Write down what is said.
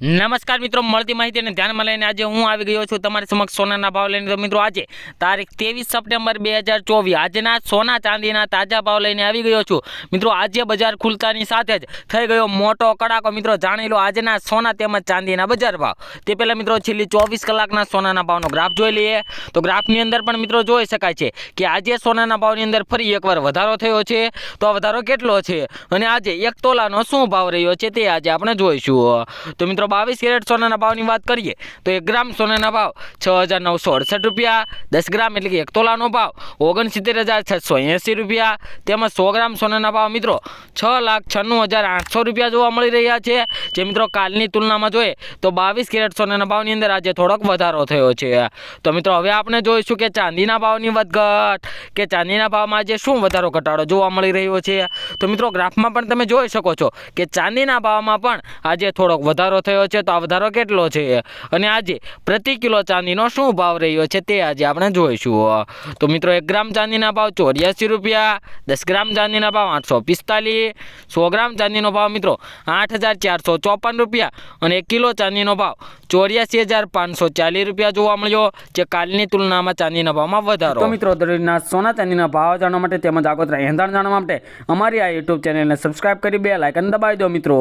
નમસ્કાર મિત્રો, મળતી માહિતીને ધ્યાનમાં લઈને આજે હું આવી ગયો છું તમારી સમક્ષ સોનાના ભાવ લઈને. તો મિત્રો, આજે તારીખ ત્રેવીસ સપ્ટેમ્બર બે હજાર ચોવીસ. આજના સોના ચાંદીના તાજા ભાવ લઈને આવી ગયો છું. મિત્રો, આજે બજાર ખુલતાની સાથે જ થઈ ગયો મોટો કડાકો. મિત્રો, જાણી લો આજના સોના તેમજ ચાંદીના બજાર ભાવ. તે પહેલાં મિત્રો, છેલ્લી ચોવીસ કલાકના સોનાના ભાવનો ગ્રાફ જોઈ લઈએ. તો ગ્રાફની અંદર પણ મિત્રો જોઈ શકાય છે કે આજે સોનાના ભાવની અંદર ફરી એકવાર વધારો થયો છે. તો વધારો કેટલો છે? અને આજે એક તોલાનો શું ભાવ રહ્યો છે તે આજે આપણે જોઈશું. તો મિત્રો બાવીસ કેરેટ સોનાના ભાવની વાત કરીએ, તો એક ગ્રામ સોનાના ભાવ છ હજાર નવસો અડસઠ રૂપિયા, દસ ગ્રામ એટલે કે એક તોલાનો ભાવ ઓગણસિત્તેર હજાર છસો એંસી રૂપિયા, તેમજ સો ગ્રામ સોનાના ભાવ મિત્રો છ લાખ છન્નું હજાર આઠસો રૂપિયા જોવા મળી રહ્યા છે. જે મિત્રો કાલની તુલનામાં જોઈએ, તો બાવીસ કેરેટ સોનાના ભાવની અંદર આજે થોડોક વધારો થયો છે. તો મિત્રો હવે આપણે જોઈશું કે ચાંદીના ભાવની વધઘટ, કે ચાંદીના ભાવમાં આજે શું વધારો ઘટાડો જોવા મળી રહ્યો છે. તો મિત્રો ગ્રાફમાં પણ તમે જોઈ શકો છો કે ચાંદીના ભાવમાં પણ આજે થોડોક વધારો થયો છે તો આ વધારો કેટલો છે? અને આજે પ્રતિ કિલો ચાંદીનો શું ભાવ રહ્યો છે તે આજે આપણે જોઈશું. તો મિત્રો, એક ગ્રામ ચાંદીના ભાવ ચોર્યાસી રૂપિયા, દસ ગ્રામ ચાંદીના ભાવ આઠસો પિસ્તાલીસ, સો ગ્રામ ચાંદીનો ભાવ મિત્રો આઠ હજાર ચારસો ચોપન રૂપિયા અને એક કિલો ચાંદીનો ભાવ ચોર્યાસી હજાર પાંચસો ચાલીસ રૂપિયા જોવા મળ્યો જે કાલની તુલનામાં ચાંદીના ભાવમાં વધારો. મિત્રો દરરોજના સોના ચાંદીના ભાવ જાણવા માટે તેમજ આગોતરા એંધાણ જાણવા માટે અમારી આ યુટ્યુબ ચેનલને સબસ્ક્રાઇબ કરી બે લાઇકન દબાવી દો મિત્રો.